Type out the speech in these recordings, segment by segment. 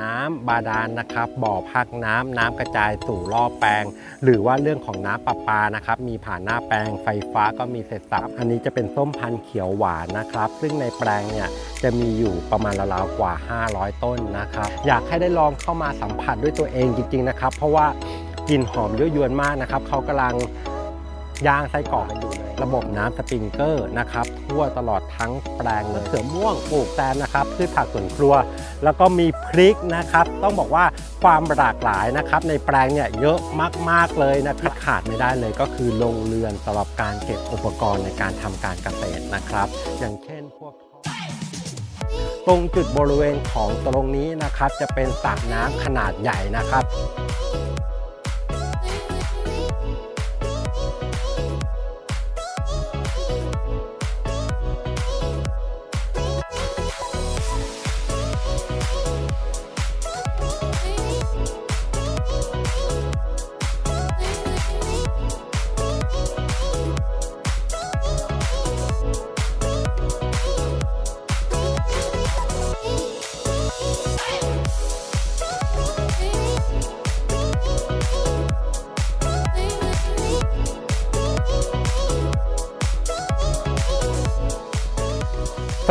น้ำบาดาลนะครับบ่อพักน้ำน้ำกระจายสู่รอบแปลง หรือว่าเรื่องของน้ำประปานะครับมีผ่านหน้าแปลงไฟฟ้าก็มีเสร็จสับอันนี้จะเป็นส้มพันธุ์เขียวหวานนะครับ ซึ่งในแปลงเนี่ยจะมีอยู่ประมาณราวๆกว่า 500 ต้นนะครับอยากให้ได้ลองเข้ามาสัมผัสด้วยตัวเองจริงๆนะครับ เพราะว่ากลิ่นหอมยั่วยวนมากนะครับเขากำลังย่างไส้กรอกกันอยู่ ระบบน้ำสปริงเกอร์นะครับทั่วตลอดทั้งแปลงมะเขือม่วงปลูกแซมนะครับพืชผักสวนครัว แล้วก็มีพริกนะครับ ต้องบอกว่าความหลากหลายนะครับ ในแปลงเนี่ยเยอะมากๆเลยนะที่ขาดไม่ได้เลยก็คือโรงเรือนสำหรับการเก็บอุปกรณ์ในการทำการเกษตรนะครับ อย่างเช่นพวกตรงจุดบริเวณของตรงนี้นะครับ จะเป็นสระน้ำขนาดใหญ่นะครับ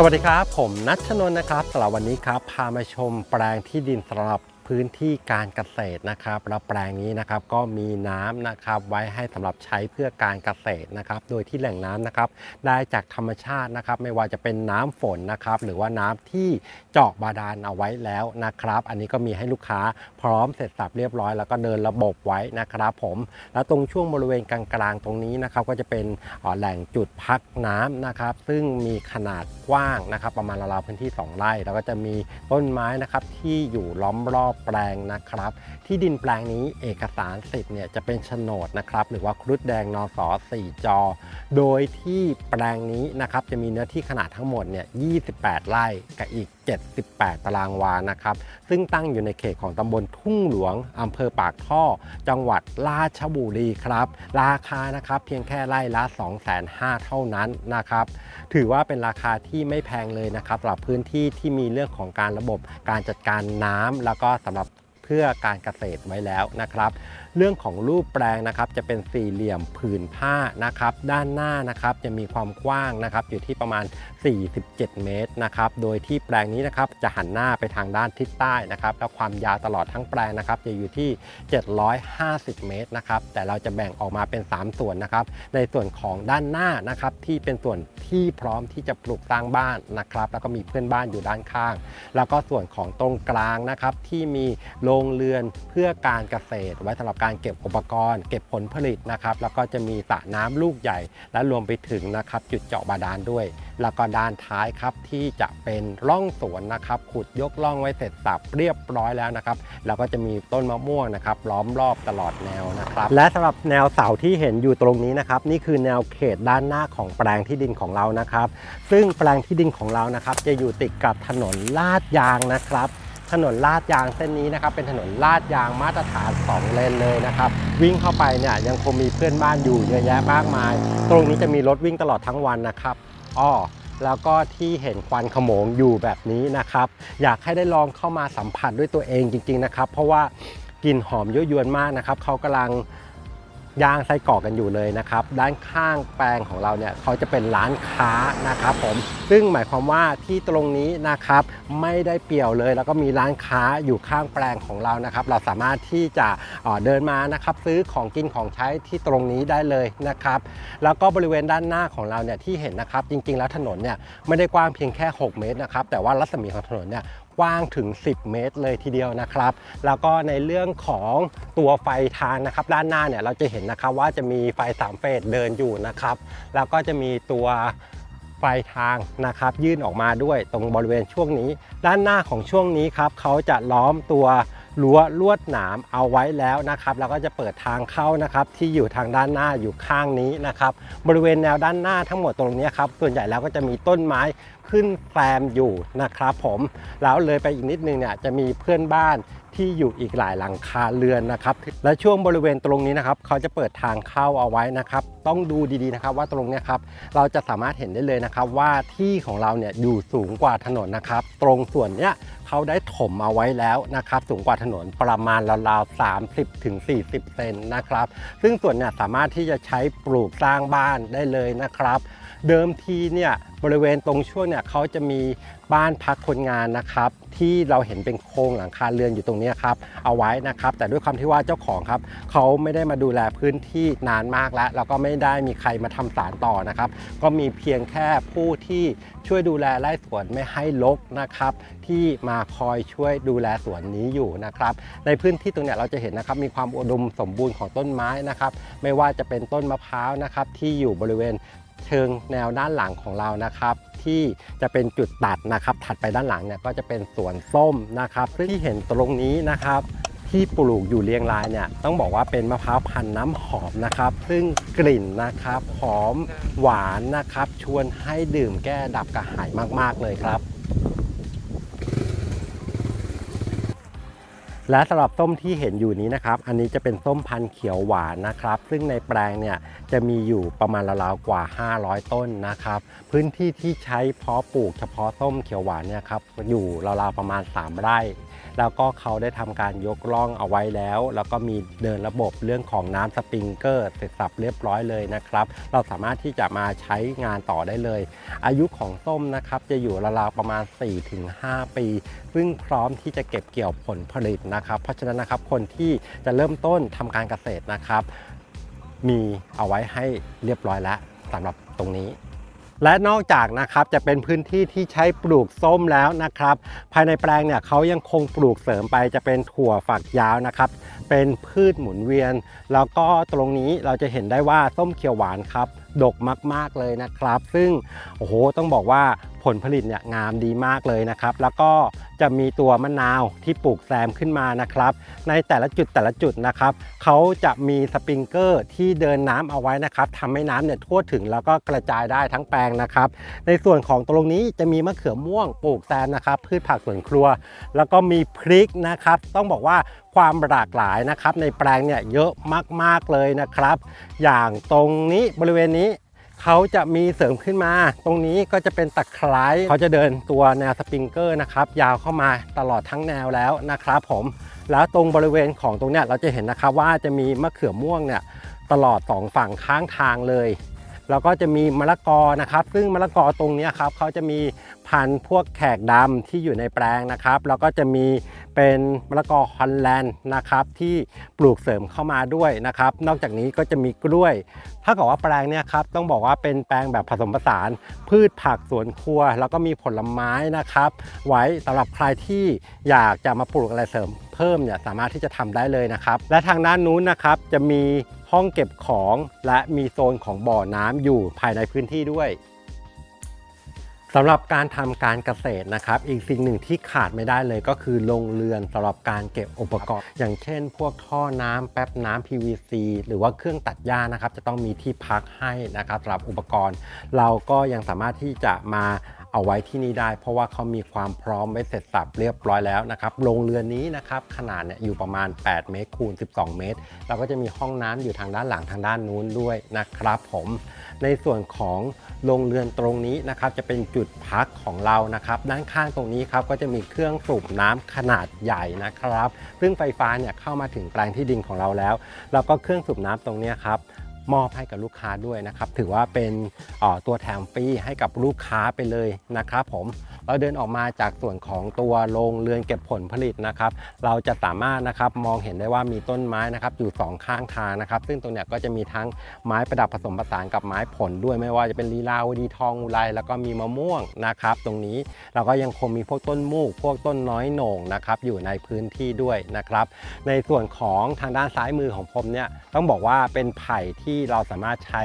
สวัสดีครับ ผมนัชชนนท์นะครับสำหรับวันนี้ครับ พามาชมแปลงที่ดินสำหรับ พื้นที่การเกษตรนะครับแล้วแปลงนี้นะครับก็มีน้ำนะครับไว้ให้สำหรับใช้เพื่อการเกษตรนะครับ โดยที่แหล่งน้ำนะครับได้จากธรรมชาตินะครับ ไม่ว่าจะเป็นน้ำฝนนะครับหรือว่าน้ำที่เจาะบาดาลเอาไว้แล้วนะครับ อันนี้ก็มีให้ลูกค้าพร้อมเสร็จสับเรียบร้อย แล้วก็เดินระบบไว้นะครับผมแล้วตรงช่วงบริเวณกลางๆตรงนี้นะครับก็จะเป็นแหล่งจุดพักน้ำนะครับ ซึ่งมีขนาดกว้างนะครับ ประมาณราวๆพื้นที่ 2 ไร่ แล้วก็จะมีต้นไม้นะครับที่อยู่ล้อมรอบแปลงนะครับ ที่ดินแปลงนี้เอกสารสิทธิ์เนี่ยจะเป็นโฉนดนะครับ หรือว่าครุฑแดงนอส4จอ โดยที่แปลงนี้นะครับจะมีเนื้อที่ขนาดทั้งหมดเนี่ย 28 ไร่กับอีก 78 ตารางวานะครับ ซึ่งตั้งอยู่ในเขตของตำบลทุ่งหลวงอำเภอปากท่อ จังหวัดราชบุรีครับ ราคานะครับเพียงแค่ไร่ละ 2,500 เท่านั้นนะครับ ถือว่าเป็นราคาที่ไม่แพงเลยนะครับสำหรับพื้นที่ที่มีเรื่องของการระบบการจัดการน้ำแล้วก็สำหรับ พื่อการเกษตรไว้แล้วนะครับ เรื่องของรูปแปลงนะครับจะเป็นสี่เหลี่ยมผืนผ้านะครับ ด้านหน้านะครับจะมีความกว้างนะครับอยู่ที่ประมาณ 47 เมตรนะครับโดยที่แปลงนี้นะครับจะหันหน้าไปทางด้านทิศใต้นะครับแล้วความยาวตลอดทั้งแปลงนะครับจะอยู่ที่ 750 เมตรนะครับแต่เราจะแบ่งออกมาเป็น 3 ส่วนนะครับ ในส่วนของด้านหน้านะครับที่เป็นส่วนที่พร้อมที่จะปลูกสร้างบ้านนะครับ แล้วก็มีเพื่อนบ้านอยู่ด้านข้าง แล้วก็ส่วนของตรงกลางนะครับที่มีโลรงเรือนเพื่อการเกษตร ไว้สำหรับการเก็บอุปกรณ์ เก็บผลผลิตนะครับ แล้วก็จะมีสระน้ำลูกใหญ่ และรวมไปถึงนะครับจุดเจาะบาดาลด้วย แล้วก็ด้านท้ายครับที่จะเป็นร่องสวนนะครับขุดยกร่องไว้เสร็จสับเรียบร้อยแล้วนะครับแล้วก็จะมีต้นมะม่วงนะครับล้อมรอบตลอดแนวนะครับ และสำหรับแนวเสาที่เห็นอยู่ตรงนี้นะครับ นี่คือแนวเขตด้านหน้าของแปลงที่ดินของเรานะครับ ซึ่งแปลงที่ดินของเรานะครับ จะอยู่ติดกับถนนลาดยางนะครับ ถนนลาดยางเส้นนี้นะครับเป็นถนนลาดยางมาตรฐาน 2 เลนเลยนะครับวิ่งเข้าไปเนี่ยยังคงมีเพื่อนบ้านอยู่เยอะแยะมากมาย ตรงนี้จะมีรถวิ่งตลอดทั้งวันนะครับอ้อแล้วก็ที่เห็นควันขโมงอยู่แบบนี้นะครับ อยากให้ได้ลองเข้ามาสัมผัสด้วยตัวเองจริง ๆนะครับ เพราะว่ากลิ่นหอมยั่วยวนมากนะครับเขากำลัง ย่างไส้กรอกกันอยู่เลยนะครับ ด้านข้างแปลงของเราเนี่ยเขาจะเป็นร้านค้านะครับผม ซึ่งหมายความว่าที่ตรงนี้นะครับไม่ได้เปี่ยวเลย แล้วก็มีร้านค้าอยู่ข้างแปลงของเรานะครับ เราสามารถที่จะเดินมานะครับซื้อของกินของใช้ที่ตรงนี้ได้เลยนะครับ แล้วก็บริเวณด้านหน้าของเราเนี่ยที่เห็นนะครับ จริงๆแล้วถนนเนี่ยไม่ได้กว้างเพียงแค่ 6 เมตรนะครับ แต่ว่ารัศมีของถนนเนี่ย กว้างถึง 10 เมตร เลยทีเดียวนะครับ แล้วก็ในเรื่องของตัวไฟทางนะครับ ด้านหน้าเนี่ยเราจะเห็นนะครับว่าจะมีไฟสามเฟสเดินอยู่นะครับ แล้วก็จะมีตัวไฟทางนะครับ ยื่นออกมาด้วยตรงบริเวณช่วงนี้ ด้านหน้าของช่วงนี้ครับเขาจะล้อมตัว รั้วลวดหนามเอาไว้แล้วนะครับ แล้วก็จะเปิดทางเข้านะครับ ที่อยู่ทางด้านหน้าอยู่ข้างนี้นะครับ บริเวณแนวด้านหน้าทั้งหมดตรงนี้ครับ ส่วนใหญ่แล้วก็จะมีต้นไม้ขึ้นแซมอยู่นะครับ ผมแล้วเลยไปอีกนิดนึงเนี่ยจะมีเพื่อนบ้าน ที่อยู่อีกหลายหลังคาเรือนนะครับ และช่วงบริเวณตรงนี้นะครับ เขาจะเปิดทางเข้าเอาไว้นะครับ ต้องดูดีๆนะครับว่าตรงนี้ครับเราจะสามารถเห็นได้เลยนะครับ ว่าที่ของเราเนี่ยอยู่สูงกว่าถนนนะครับ ตรงส่วนเนี้ยเขาได้ถมเอาไว้แล้วนะครับ สูงกว่าถนนประมาณราวๆ30ถึง40เซนนะครับ ซึ่งส่วนเนี่ยสามารถที่จะใช้ปลูกสร้างบ้านได้เลยนะครับ เดิมทีเนี่ยบริเวณตรงช่วงเนี่ยเขาจะมีบ้านพักคนงานนะครับ ที่เราเห็นเป็นโครงหลังคาเรือนอยู่ตรงนี้ครับเอาไว้นะครับ แต่ด้วยความที่ว่าเจ้าของครับเขาไม่ได้มาดูแลพื้นที่นานมากแล้ว แล้วก็ไม่ได้มีใครมาทำสารต่อนะครับ ก็มีเพียงแค่ผู้ที่ช่วยดูแลไร่สวนไม่ให้รกนะครับ ที่มาคอยช่วยดูแลสวนนี้อยู่นะครับ ในพื้นที่ตรงเนี้ยเราจะเห็นนะครับมีความอุดมสมบูรณ์ของต้นไม้นะครับ ไม่ว่าจะเป็นต้นมะพร้าวนะครับที่อยู่บริเวณ เชิงแนวด้านหลังของเรานะครับ ที่จะเป็นจุดตัดนะครับ ถัดไปด้านหลังเนี่ยก็จะเป็นสวนส้มนะครับซึ่งที่เห็นตรงนี้นะครับที่ปลูกอยู่เรียงรายเนี่ยต้องบอกว่าเป็นมะพร้าวพันธุ์น้ำหอมนะครับ ซึ่งกลิ่นนะครับหอมหวานนะครับ ชวนให้ดื่มแก้ดับกระหายมากๆเลยครับ และสำหรับส้มที่เห็นอยู่นี้นะครับ อันนี้จะเป็นส้มพันธุ์เขียวหวานนะครับ ซึ่งในแปลงเนี่ยจะมีอยู่ประมาณราวๆกว่า 500 ต้นนะครับ พื้นที่ที่ใช้เพาะปลูกเฉพาะส้มเขียวหวานเนี่ยครับอยู่ราวๆประมาณ 3 ไร่ แล้วก็เขาได้ทำการยกร่องเอาไว้แล้ว แล้วก็มีเดินระบบเรื่องของน้ำสปริงเกอร์เสร็จสับเรียบร้อยเลยนะครับ เราสามารถที่จะมาใช้งานต่อได้เลย อายุของส้มนะครับจะอยู่ราวๆประมาณ 4-5 ปี ซึ่งพร้อมที่จะเก็บเกี่ยวผลผลิตนะครับ เพราะฉะนั้นนะครับคนที่จะเริ่มต้นทำการเกษตรนะครับ มีเอาไว้ให้เรียบร้อยแล้วสำหรับตรงนี้ และนอกจากนะครับจะเป็นพื้นที่ที่ใช้ปลูกส้มแล้วนะครับ ภายในแปลงเนี่ยเขายังคงปลูกเสริมไปจะเป็นถั่วฝักยาวนะครับ เป็นพืชหมุนเวียน แล้วก็ตรงนี้เราจะเห็นได้ว่าส้มเขียวหวานครับ ดกมาก ๆเลยนะครับ ซึ่งโอ้โหต้องบอกว่าผลผลิตเนี่ยงามดีมากเลยนะครับ แล้วก็จะมีตัวมะนาวที่ปลูกแซมขึ้นมานะครับ ในแต่ละจุดแต่ละจุดนะครับเขาจะมีสปริงเกอร์ที่เดินน้ำเอาไว้นะครับทำให้น้ำเนี่ยทั่วถึงแล้วก็กระจายได้ทั้งแปลงนะครับ ในส่วนของตรงนี้จะมีมะเขือม่วงปลูกแซมนะครับ พืชผักสวนครัว แล้วก็มีพริกนะครับ ต้องบอกว่า ความหลากหลายนะครับ ในแปลงเนี่ยเยอะมากๆเลยนะครับ อย่างตรงนี้บริเวณนี้เขาจะมีเสริมขึ้นมา ตรงนี้ก็จะเป็นตะไคร้เขาจะเดินตัวแนวสปริงเกอร์นะครับ ยาวเข้ามาตลอดทั้งแนวแล้วนะครับผม แล้วตรงบริเวณของตรงเนี้ยเราจะเห็นนะครับว่าจะมีมะเขือม่วงเนี่ยตลอดสองฝั่งข้างทางเลย แล้วก็จะมีมะละกอนะครับ ซึ่งมะละกอตรงนี้ครับเขาจะมีพันธุ์พวกแขกดำที่อยู่ในแปลงนะครับ แล้วก็จะมี เป็นมะละกอฮอลแลนด์นะครับที่ปลูกเสริมเข้ามาด้วยนะครับ นอกจากนี้ก็จะมีกล้วย ถ้ากับว่าแปลงเนี่ยครับต้องบอกว่าเป็นแปลงแบบผสมผสาน พืชผักสวนครัว แล้วก็มีผลไม้นะครับ ไว้สำหรับใครที่อยากจะมาปลูกอะไรเสริมเพิ่มเนี่ยสามารถที่จะทำได้เลยนะครับ และทางด้านนู้นนะครับจะมีห้องเก็บของและมีโซนของบ่อน้ำอยู่ภายในพื้นที่ด้วย สำหรับการทำการเกษตรนะครับ อีกสิ่งหนึ่งที่ขาดไม่ได้เลยก็คือโรงเรือนสำหรับการเก็บอุปกรณ์ อย่างเช่น พวกท่อน้ำแป๊บน้ำ PVC หรือว่าเครื่องตัดหญ้านะครับ จะต้องมีที่พักให้นะครับสำหรับอุปกรณ์ เราก็ยังสามารถที่จะมา เอาไว้ที่นี่ได้ เพราะว่าเขามีความพร้อมไว้เสร็จสับเรียบร้อยแล้วนะครับโรงเรือนนี้นะครับขนาดเนี่ยอยู่ประมาณ 8 เมตรคูณ 12 เมตร เราก็จะมีห้องน้ำอยู่ทางด้านหลังทางด้านนู้นด้วยนะครับผมในส่วนของโรงเรือนตรงนี้นะครับจะเป็นจุดพักของเรานะครับด้านข้างตรงนี้ครับก็จะมีเครื่องสูบน้ำขนาดใหญ่นะครับ ซึ่งไฟฟ้าเนี่ยเข้ามาถึงแปลงที่ดินของเราแล้วแล้วก็เครื่องสูบน้ำตรงนี้ครับ มอบให้กับลูกค้าด้วยนะครับ ถือว่าเป็นตัวแถมฟรีให้กับลูกค้าไปเลยนะครับผม เราเดินออกมาจากส่วนของตัวโรงเรือนเก็บผลผลิตนะครับ เราจะสามารถนะครับมองเห็นได้ว่ามีต้นไม้นะครับอยู่สองข้างทางนะครับ ซึ่งตรงเนี้ยก็จะมีทั้งไม้ประดับผสมผสานกับไม้ผลด้วยไม่ว่าจะเป็นลีลาวดีทองอุไรแล้วก็มีมะม่วงนะครับ ตรงนี้เราก็ยังคงมีพวกต้นมูก พวกต้นน้อยโหน่งนะครับอยู่ในพื้นที่ด้วยนะครับ ในส่วนของทางด้านซ้ายมือของผมเนี่ยต้องบอกว่าเป็นไผ่ที่เราสามารถใช้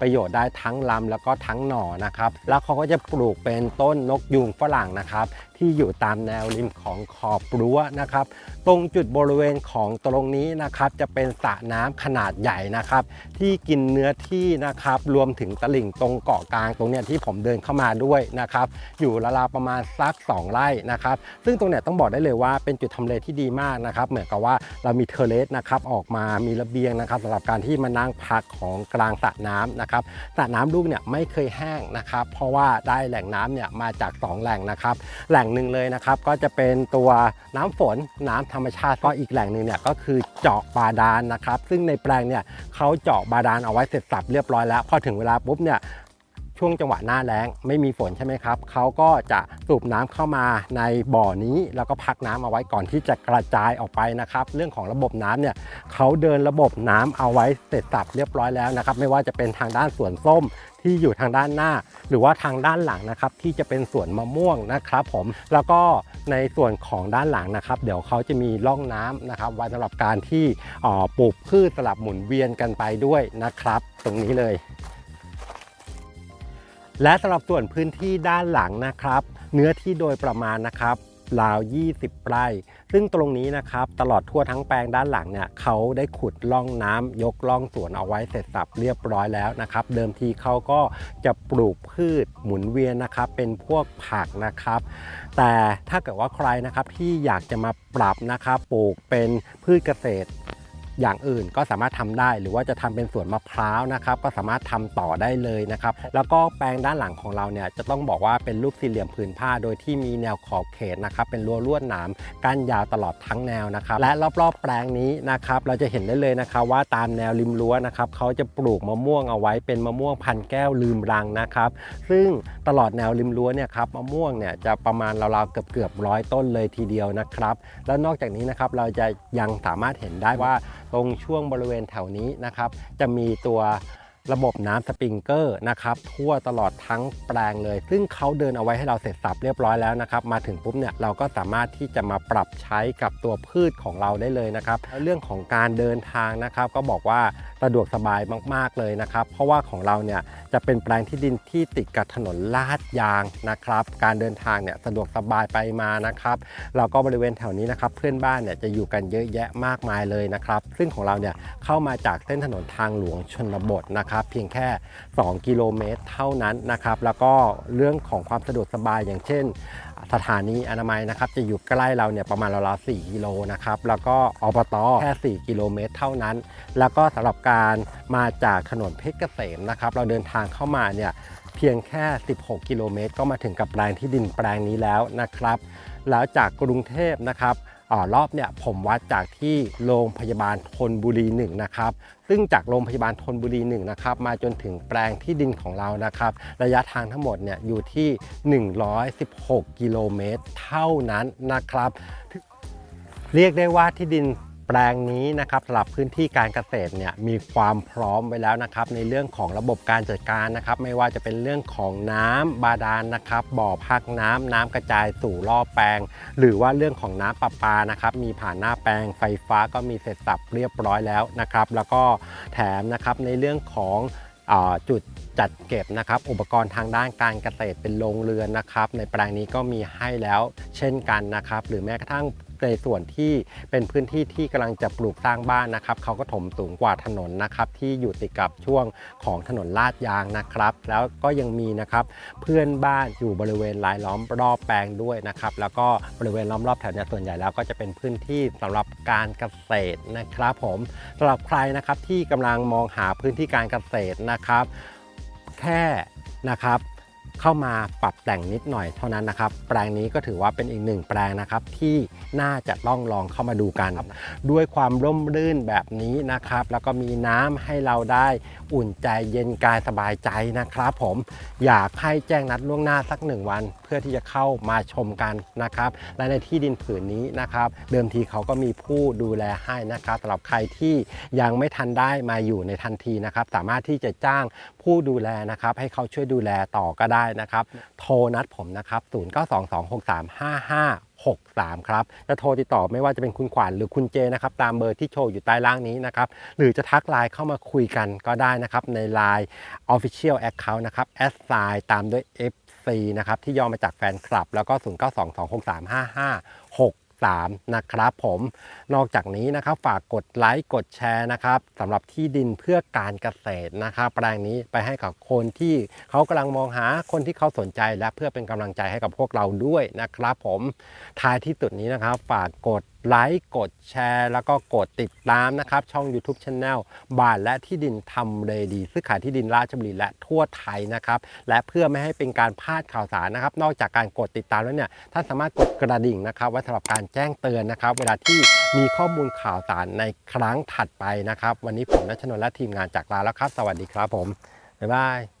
ประโยชน์ได้ทั้งลำแล้วก็ทั้งหน่อนะครับ แล้วเขาก็จะปลูกเป็นต้นนกยูงฝรั่งนะครับ ที่อยู่ตามแนวริมของขอบรั้วนะครับ ตรงจุดบริเวณของตรงนี้นะครับจะเป็นสระน้ำขนาดใหญ่นะครับ ที่กินเนื้อที่นะครับรวมถึงตลิ่งตรงเกาะกลางตรงเนี้ยที่ผมเดินเข้ามาด้วยนะครับ อยู่ราวๆประมาณสัก 2 ไร่นะครับ ซึ่งตรงเนี้ยต้องบอกได้เลยว่าเป็นจุดทำเลที่ดีมากนะครับ เหมือนกับว่าเรามีเทเลสนะครับออกมามีระเบียงนะครับสำหรับการที่มานั่งพักของกลางสระน้ำนะครับสระน้ำลูกเนี่ยไม่เคยแห้งนะครับ เพราะว่าได้แหล่งน้ำเนี่ยมาจาก 2 แหล่งนะครับแหล่งหนึ่งเลยนะครับ ก็จะเป็นตัวน้ำฝนน้ำธรรมชาติก็อีกแหล่งหนึ่งเนี่ยก็คือเจาะบาดาลนะครับ ซึ่งในแปลงเนี่ยเขาเจาะบาดาลเอาไว้เสร็จสับเรียบร้อยแล้ว พอถึงเวลาปุ๊บเนี่ย ช่วงจังหวะหน้าแล้งไม่มีฝนใช่ไหมครับเขาก็จะสูบน้ำเข้ามาในบ่อนี้ แล้วก็พักน้ำเอาไว้ก่อนที่จะกระจายออกไปนะครับ เรื่องของระบบน้ำเนี่ยเขาเดินระบบน้ำเอาไว้เสร็จสับเรียบร้อยแล้วนะครับ ไม่ว่าจะเป็นทางด้านสวนส้มที่อยู่ทางด้านหน้า หรือว่าทางด้านหลังนะครับ ที่จะเป็นสวนมะม่วงนะครับ ผมแล้วก็ในส่วนของด้านหลังนะครับ เดี๋ยวเขาจะมีร่องน้ำนะครับไว้สำหรับการที่ออปลูกพืชสลับหมุนเวียนกันไปด้วยนะครับ ตรงนี้เลย และสำหรับส่วนพื้นที่ด้านหลังนะครับ เนื้อที่โดยประมาณนะครับราว 20 ไร่ ซึ่งตรงนี้นะครับ ตลอดทั่วทั้งแปลงด้านหลังเนี่ยเขาได้ขุดร่องน้ำยกร่องสวนเอาไว้เสร็จสับเรียบร้อยแล้วนะครับ เดิมทีเขาก็จะปลูกพืชหมุนเวียนนะครับ เป็นพวกผักนะครับ แต่ถ้าเกิดว่าใครนะครับที่อยากจะมาปรับนะครับ ปลูกเป็นพืชเกษตร อย่างอื่นก็สามารถทำได้ หรือว่าจะทำเป็นสวนมะพร้าวนะครับ ก็สามารถทำต่อได้เลยนะครับ แล้วก็แปลงด้านหลังของเราเนี่ยจะต้องบอกว่าเป็นรูปสี่เหลี่ยมผืนผ้า โดยที่มีแนวขอบเขตนะครับ เป็นรั้วลวดหนามกั้นยาวตลอดทั้งแนวนะครับ และรอบๆแปลงนี้นะครับ เราจะเห็นได้เลยนะครับว่าตามแนวริมรั้วนะครับเขาจะปลูกมะม่วงเอาไว้เป็นมะม่วงพันแก้วลืมรังนะครับ ซึ่งตลอดแนวริมรั้วเนี่ยครับมะม่วงเนี่ยจะประมาณราวๆเกือบเกือบร้อยต้นเลยทีเดียวนะครับ แล้วนอกจากนี้นะครับเราจะยังสามารถเห็นได้ว่าตรงช่วงบริเวณแถวนี้นะครับ จะมีตัว ระบบน้ำสปริงเกอร์นะครับทั่วตลอดทั้งแปลงเลย ซึ่งเขาเดินเอาไว้ให้เราเสร็จสับเรียบร้อยแล้วนะครับ มาถึงปุ๊บเนี่ยเราก็สามารถที่จะมาปรับใช้กับตัวพืชของเราได้เลยนะครับเรื่องของการเดินทางนะครับ ก็บอกว่าสะดวกสบายมากๆเลยนะครับ เพราะว่าของเราเนี่ยจะเป็นแปลงที่ดินที่ติดกับถนนลาดยางนะครับ การเดินทางเนี่ยสะดวกสบายไปมานะครับแล้วก็บริเวณแถวนี้นะครับ เพื่อนบ้านเนี่ยจะอยู่กันเยอะแยะมากมายเลยนะครับ ซึ่งของเราเนี่ยเข้ามาจากเส้นถนนทางหลวงชนบทนะครับเพียงแค่ 2 กิโลเมตรเท่านั้นนะครับแล้วก็เรื่องของความสะดวกสบายอย่างเช่น สถานีอนามัยนะครับจะอยู่ใกล้เราเนี่ยประมาณราวๆ4กิโลนะครับแล้วก็อบตแค่ 4 กิโลเมตรเท่านั้น แล้วก็สำหรับการมาจากถนนเพชรเกษมนะครับเราเดินทางเข้ามาเนี่ยเพียงแค่ 16 กิโลเมตร ก็มาถึงกับแปลงที่ดินแปลงนี้แล้วนะครับ แล้วจากกรุงเทพนะครับ รอบเนี่ยผมวัดจากที่โรงพยาบาลทนบุรี1นะครับซึ่งจากโรงพยาบาลทนบุรี1นะครับมาจนถึงแปลงที่ดินของเรานะครับ ระยะทางทั้งหมดเนี่ยอยู่ที่ 116 กิโลเมตรเท่านั้นนะครับ เรียกได้ว่าที่ดิน แปลงนี้นะครับสำหรับพื้นที่การเกษตรเนี่ยมีความพร้อมไว้แล้วนะครับ ในเรื่องของระบบการจัดการนะครับ ไม่ว่าจะเป็นเรื่องของน้ำบาดาลนะครับ บ่อพักน้ำน้ำกระจายสู่รอบแปลง หรือว่าเรื่องของน้ำประปานะครับ มีผ่านหน้าแปลงไฟฟ้าก็มีเสร็จสับเรียบร้อยแล้วนะครับ แล้วก็แถมนะครับในเรื่องของจุดจัดเก็บนะครับอุปกรณ์ทางด้านการเกษตรเป็นโรงเรือนนะครับ ในแปลงนี้ก็มีให้แล้วเช่นกันนะครับ หรือแม้กระทั่ง ในส่วนที่เป็นพื้นที่ที่กำลังจะปลูกสร้างบ้านนะครับเขาก็ถมสูงกว่าถนนนะครับที่อยู่ติดกับช่วงของถนนลาดยางนะครับ แล้วก็ยังมีนะครับเพื่อนบ้านอยู่บริเวณรายล้อมรอบแปลงด้วยนะครับ แล้วก็บริเวณล้อมรอบแถวนี้ส่วนใหญ่แล้วก็จะเป็นพื้นที่สำหรับการเกษตรนะครับ ผมสำหรับใครนะครับที่กำลังมองหาพื้นที่การเกษตรนะครับ แค่นะครับ เข้ามาปรับแต่งนิดหน่อยเท่านั้นนะครับ แปลงนี้ก็ถือว่าเป็นอีกหนึ่งแปลงนะครับ ที่น่าจะต้องลองเข้ามาดูกัน ด้วยความร่มรื่นแบบนี้นะครับ แล้วก็มีน้ำให้เราได้อุ่นใจเย็นกายสบายใจนะครับ ผมอยากให้แจ้งนัดล่วงหน้าสักหนึ่งวัน เพื่อที่จะเข้ามาชมกันนะครับ และในที่ดินผืนนี้นะครับ เดิมทีเขาก็มีผู้ดูแลให้นะครับสำหรับใครที่ยังไม่ทันได้มาอยู่ในทันทีนะครับ สามารถที่จะจ้าง ผู้ดูแลนะครับ ให้เขาช่วยดูแลต่อก็ได้นะครับ โทรนัดผมนะครับ 09226355 63 ครับ จะโทรติดต่อไม่ว่าจะเป็นคุณขวัญหรือคุณเจนะครับ ตามเบอร์ที่โชว์อยู่ใต้ล่างนี้นะครับ หรือจะทักไลน์เข้ามาคุยกันก็ได้นะครับ ใน Line Official Account นะครับแอดไซน์ตามด้วย FC FC นะครับ ที่ย่อมาจากแฟนคลับ แล้วก็ 0922635563 นะครับผมนอกจากนี้นะครับฝากกดไลค์กดแชร์นะครับสำหรับที่ดินเพื่อการเกษตรนะครับแปลงนี้ไปให้กับคนที่เขากำลังมองหาคนที่เขาสนใจและเพื่อเป็นกำลังใจให้กับพวกเราด้วยนะครับผมท้ายที่สุดนี้นะครับฝากกดไลค์กดแชร์ แล้วก็กดติดตามนะครับ ช่อง YouTube Channel บ้านและที่ดินทำเลดี ซื้อขายที่ดินราชบุรีและทั่วไทยนะครับ และเพื่อไม่ให้เป็นการพลาดข่าวสารนะครับ นอกจากการกดติดตามแล้วเนี่ยท่านสามารถกดกระดิ่งนะครับไว้สำหรับการแจ้งเตือนนะครับ เวลาที่มีข้อมูลข่าวสารในครั้งถัดไปนะครับ วันนี้ผมนัชนนท์และทีมงานจากลาแล้วครับ สวัสดีครับผมบ๊ายบาย